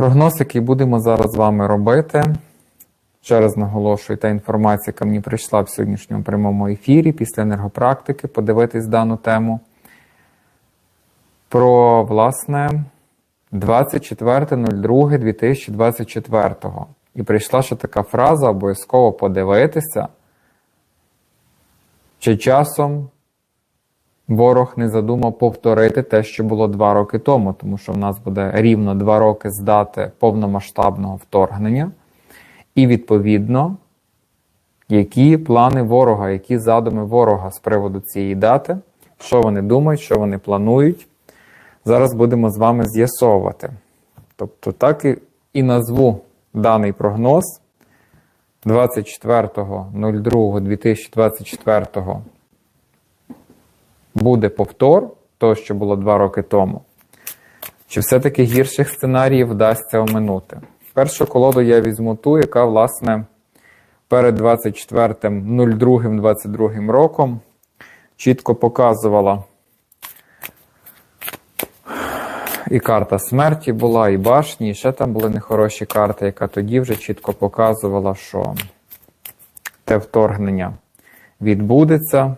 Прогноз, який будемо зараз з вами робити. Ще раз наголошую, та інформація, яка мені прийшла в сьогоднішньому прямому ефірі після енергопрактики, подивитись дану тему. Про, власне, 24.02.2024. І прийшла ще така фраза: обов'язково подивитися, чи часом ворог не задумав повторити те, що було два роки тому, тому що в нас буде рівно два роки з дати повномасштабного вторгнення. І відповідно, які плани ворога, які задуми ворога з приводу цієї дати, що вони думають, що вони планують. Зараз будемо з вами з'ясовувати. Тобто, так і, і назву даний прогноз 24.02.2024 буде повтор того, що було два роки тому. Чи все-таки гірших сценаріїв вдасться оминути? Першу колоду я візьму ту, яка, власне, перед 24.02.22 роком чітко показувала. І карта смерті була, і башні, і ще там були нехороші карти, яка тоді вже чітко показувала, що те вторгнення відбудеться.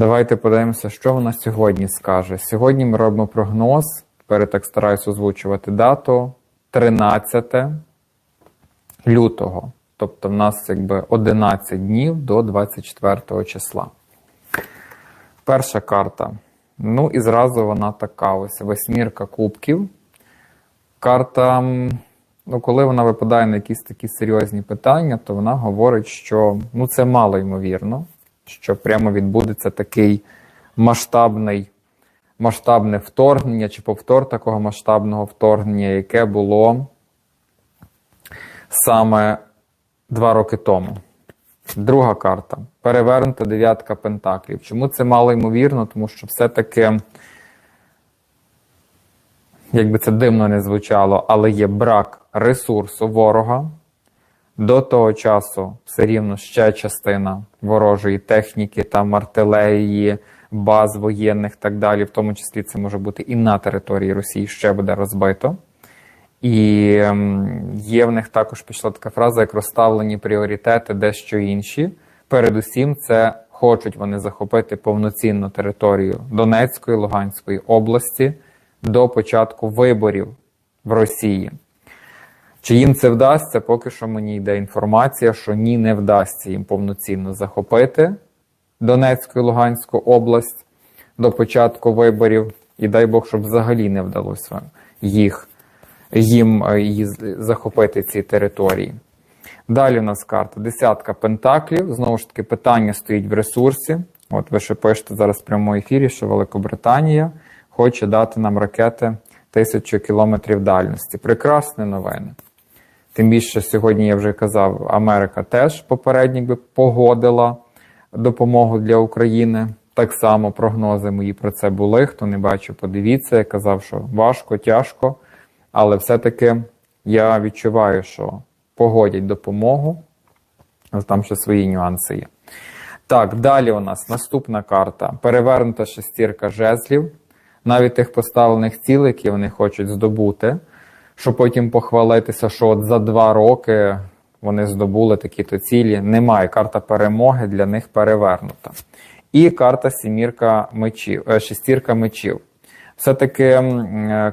Давайте подивимося, що вона сьогодні скаже. Сьогодні ми робимо прогноз. Тепер так стараюся озвучувати дату 13 лютого. Тобто в нас якби 11 днів до 24 числа. Перша карта. Ну і зразу вона така ось восьмірка кубків. Карта, ну, коли вона випадає на якісь такі серйозні питання, то вона говорить, що ну, це мало ймовірно, що прямо відбудеться такий масштабний, масштабне вторгнення чи повтор такого масштабного вторгнення, яке було саме два роки тому. Друга карта. Перевернута дев'ятка пентаклів. Чому це мало ймовірно? Тому що все-таки, якби це дивно не звучало, але є брак ресурсу ворога. До того часу все рівно ще частина ворожої техніки, там артилерії, баз воєнних так далі, в тому числі це може бути і на території Росії ще буде розбито. І ем, є в них також пішла така фраза, як розставлені пріоритети, дещо інші. Передусім, це хочуть вони захопити повноцінну територію Донецької, Луганської області до початку виборів в Росії. Чи їм це вдасться, поки що мені йде інформація, що ні, не вдасться їм повноцінно захопити Донецьку і Луганську область до початку виборів. І дай Бог, щоб взагалі не вдалося їх їм захопити ці території. Далі у нас карта десятка пентаклів. Знову ж таки, питання стоїть в ресурсі. От ви ще пишете зараз в прямому ефірі, що Великобританія хоче дати нам ракети тисячу кілометрів дальності. Прекрасні новини. Тим більше сьогодні я вже казав, Америка теж попередньо би погодила допомогу для України. Так само прогнози мої про це були. Хто не бачив, подивіться. Я казав, що важко, тяжко. Але все-таки я відчуваю, що погодять допомогу. Там ще свої нюанси є. Так, далі у нас наступна карта. Перевернута шестірка жезлів, навіть тих поставлених цілей, які вони хочуть здобути, щоб потім похвалитися, що от за два роки вони здобули такі-то цілі. Немає. Карта перемоги для них перевернута. І карта сімірка мечів, шестірка мечів. Все-таки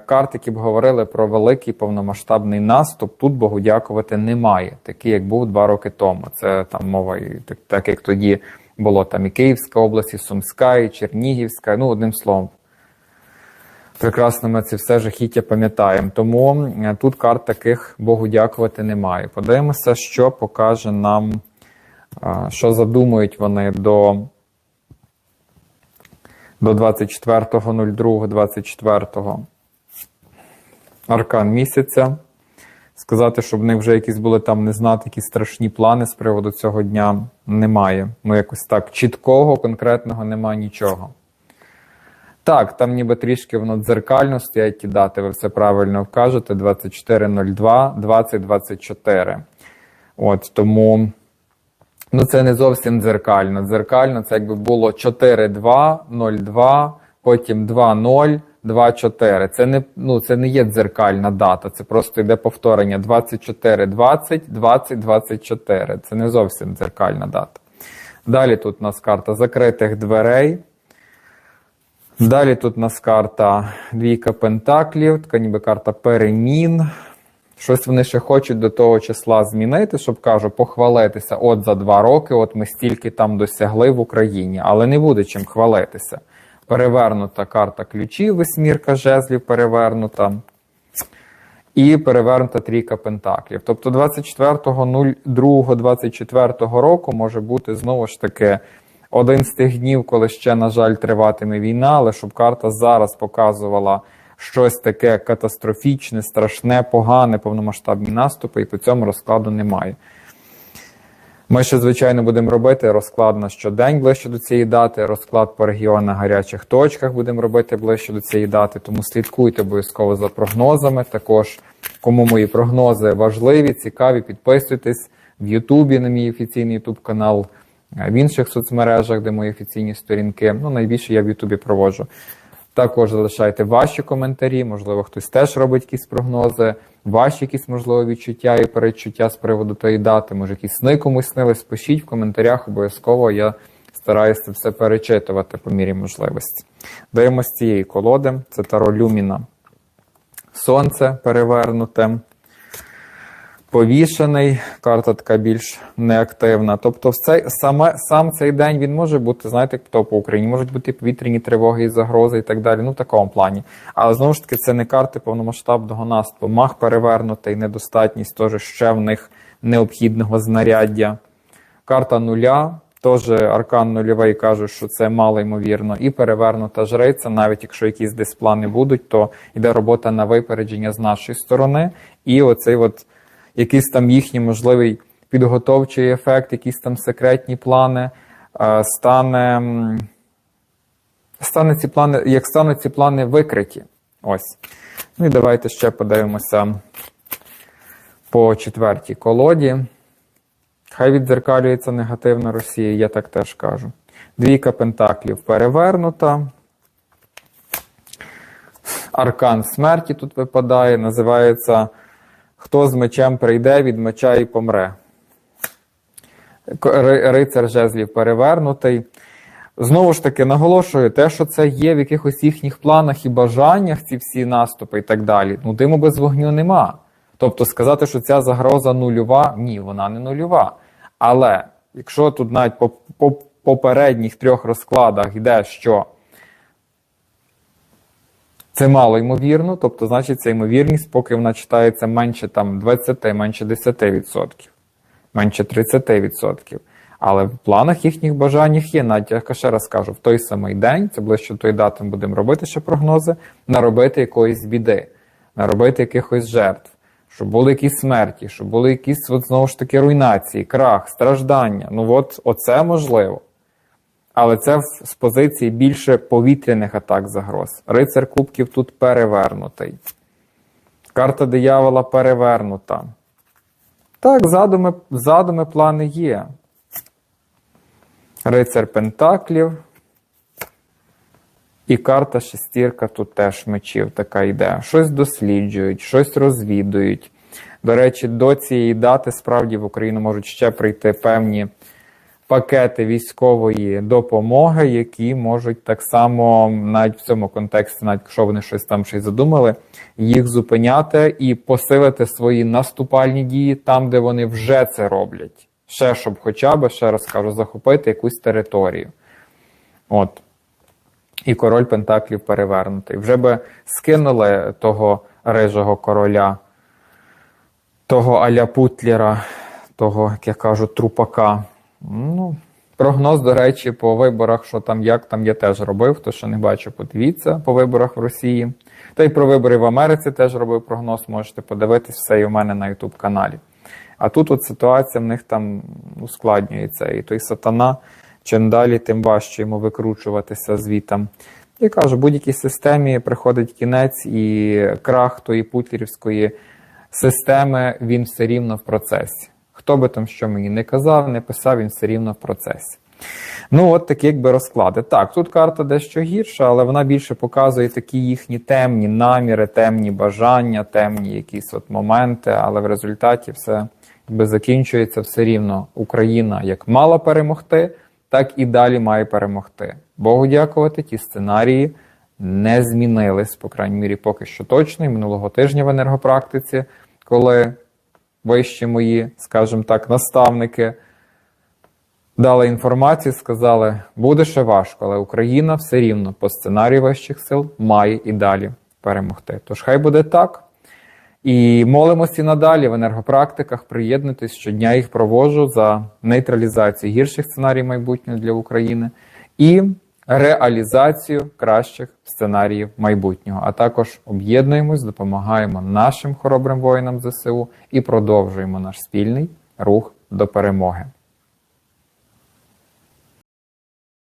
карт, які б говорили про великий повномасштабний наступ, тут Богу дякувати немає, такий, як був два роки тому. Це там мова, так, так як тоді було там і Київська область, і Сумська, і Чернігівська. Ну, одним словом, прекрасно ми це все жахіття пам'ятаємо. Тому тут карт таких Богу дякувати немає. Подивимося, що покаже нам, що задумують вони до до 24.02.24 аркан місяця. Сказати, щоб в них вже якісь були там не знати, якісь страшні плани з приводу цього дня немає. Ну, якось так чіткого, конкретного немає нічого. Так, там ніби трішки воно дзеркально стоять ті дати, ви все правильно вкажете: 24.02, 2024. От тому. Ну, це не зовсім дзеркально. Дзеркально це якби було 4-2, 0-2, потім 2-0, 2-4. Це не, ну, це не є дзеркальна дата, це просто йде повторення 24-20, 20-24. Це не зовсім дзеркальна дата. Далі тут у нас карта закритих дверей. Далі тут у нас карта двійка пентаклів, така ніби карта перемін. Щось вони ще хочуть до того числа змінити, щоб кажу, похвалитися. От за два роки, от ми стільки там досягли в Україні, але не буде чим хвалитися. Перевернута карта ключів, восьмірка жезлів перевернута. І перевернута трійка пентаклів. Тобто 24.02.24 року може бути знову ж таки один з тих днів, коли ще, на жаль, триватиме війна, але щоб карта зараз показувала щось таке катастрофічне, страшне, погане, повномасштабні наступи, і по цьому розкладу немає. Ми ще, звичайно, будемо робити розклад на щодень ближче до цієї дати, розклад по регіонах гарячих точках будемо робити ближче до цієї дати, тому слідкуйте обов'язково за прогнозами. Також, кому мої прогнози важливі, цікаві, підписуйтесь в Ютубі на мій офіційний Ютуб канал, в інших соцмережах, де мої офіційні сторінки. Ну, найбільше я в Ютубі проводжу. Також залишайте ваші коментарі, можливо, хтось теж робить якісь прогнози, ваші якісь, можливо, відчуття і передчуття з приводу тої дати, може, якісь сни комусь снились, пишіть в коментарях, обов'язково я стараюся все перечитувати по мірі можливості. Дивимося з цієї колоди, це Таро Люміна. Сонце перевернуте. Повішений, карта така більш неактивна. Тобто, цей, саме, сам цей день він може бути, знаєте, як то по Україні можуть бути повітряні тривоги і загрози і так далі. Ну, в такому плані. Але знову ж таки, це не карти повномасштабного наступу. Мах перевернутий, недостатність теж ще в них необхідного знаряддя. Карта нуля, теж аркан нульовий каже, що це мало ймовірно. І перевернута жриця, навіть якщо якісь десь плани будуть, то йде робота на випередження з нашої сторони. І оцей от якийсь там їхній можливий підготовчий ефект, якісь там секретні плани, е, стане, стане ці плани, як стануть ці плани викриті. Ось. Ну і давайте ще подивимося по четвертій колоді. Хай віддзеркалюється негативна Росія, я так теж кажу. Двійка пентаклів перевернута. Аркан смерті тут випадає, називається Хто з мечем прийде, від меча і помре. Рицар жезлів перевернутий. Знову ж таки, наголошую, те, що це є в якихось їхніх планах і бажаннях, ці всі наступи і так далі. Ну, диму без вогню нема. Тобто сказати, що ця загроза нульова, ні, вона не нульова. Але якщо тут навіть по, по попередніх трьох розкладах йде, що це мало ймовірно, тобто, значить, ця ймовірність, поки вона читається менше там 20, менше 10%, менше 30%. Але в планах їхніх бажаннях є, навіть я ще раз кажу, в той самий день, це ближче до тої дати ми будемо робити ще прогнози, наробити якоїсь біди, наробити якихось жертв, щоб були якісь смерті, щоб були якісь от, знову ж таки руйнації, крах, страждання. Ну от оце можливо. Але це з позиції більше повітряних атак загроз. Рицар Кубків тут перевернутий. Карта диявола перевернута. Так, задуми, задуми плани є. Рицар Пентаклів. І карта шестірка тут теж мечів така йде. Щось досліджують, щось розвідують. До речі, до цієї дати справді в Україну можуть ще прийти певні пакети військової допомоги, які можуть так само, навіть в цьому контексті, навіть якщо вони щось там щось задумали, їх зупиняти і посилити свої наступальні дії там, де вони вже це роблять. Ще щоб хоча б, ще раз кажу, захопити якусь територію. От. І король Пентаклів перевернутий. Вже би скинули того рижого короля, того Аля Путлера, того, як я кажу, трупака. Ну, Прогноз, до речі, по виборах, що там як там я теж робив, то що не бачу, подивіться по виборах в Росії. Та й про вибори в Америці теж робив прогноз, можете подивитись все і у мене на YouTube каналі. А тут от ситуація в них там ускладнюється. І той сатана, чим далі, тим важче йому викручуватися звітам. Я кажу, будь-якій системі приходить кінець і крах тої путлерівської системи, він все рівно в процесі. Хто би там що мені не казав, не писав, він все рівно в процесі. Ну, от такі якби розклади. Так, тут карта дещо гірша, але вона більше показує такі їхні темні наміри, темні бажання, темні якісь от моменти, але в результаті все якби закінчується все рівно. Україна як мала перемогти, так і далі має перемогти. Богу дякувати, ті сценарії не змінились, по крайній мірі, поки що точно. І минулого тижня в енергопрактиці, коли вищі мої, скажімо так, наставники дали інформацію, сказали, буде ще важко, але Україна все рівно по сценарію вищих сил має і далі перемогти. Тож хай буде так. І молимося і надалі в енергопрактиках. Приєднуйтесь, щодня їх проводжу за нейтралізацію гірших сценаріїв майбутнього для України і реалізацію кращих сценаріїв майбутнього. А також об'єднуємось, допомагаємо нашим хоробрим воїнам ЗСУ і продовжуємо наш спільний рух до перемоги.